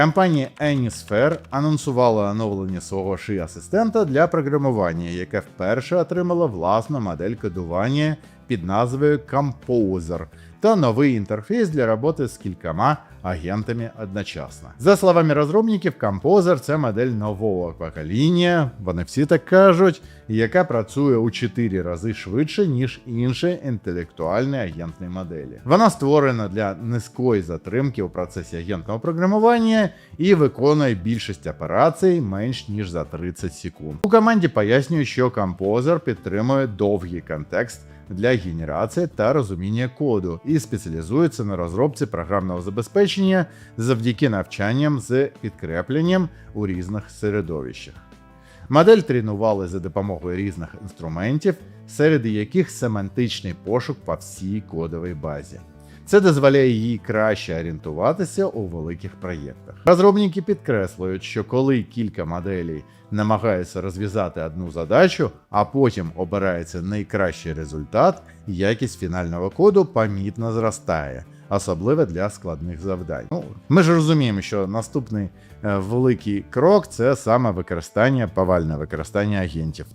Компанія Anysphere анонсувала оновлення свого ши асистента для програмування, яке вперше отримало власну модель кодування під назвою Composer та новий інтерфейс для роботи з кількома агентами одночасно. За словами розробників, Composer це модель нового покоління, вони всі так кажуть, яка працює у 4 рази швидше, ніж інші інтелектуальні агентні моделі. Вона створена для низької затримки у процесі агентного програмування і виконує більшість операцій менш ніж за 30 секунд. У команді пояснюють, що Composer підтримує довгий контекст для генерації та розуміння коду і спеціалізується на розробці програмного забезпечення завдяки навчанням з підкрепленням у різних середовищах. Модель тренували за допомогою різних інструментів, серед яких семантичний пошук по всій кодовій базі. Це дозволяє їй краще орієнтуватися у великих проєктах. Розробники підкреслюють, що коли кілька моделей намагаються розв'язати одну задачу, а потім обирається найкращий результат, якість фінального коду помітно зростає, особливо для складних завдань. Ну, ми ж розуміємо, що наступний е, великий крок це саме використання, повальне використання агентів.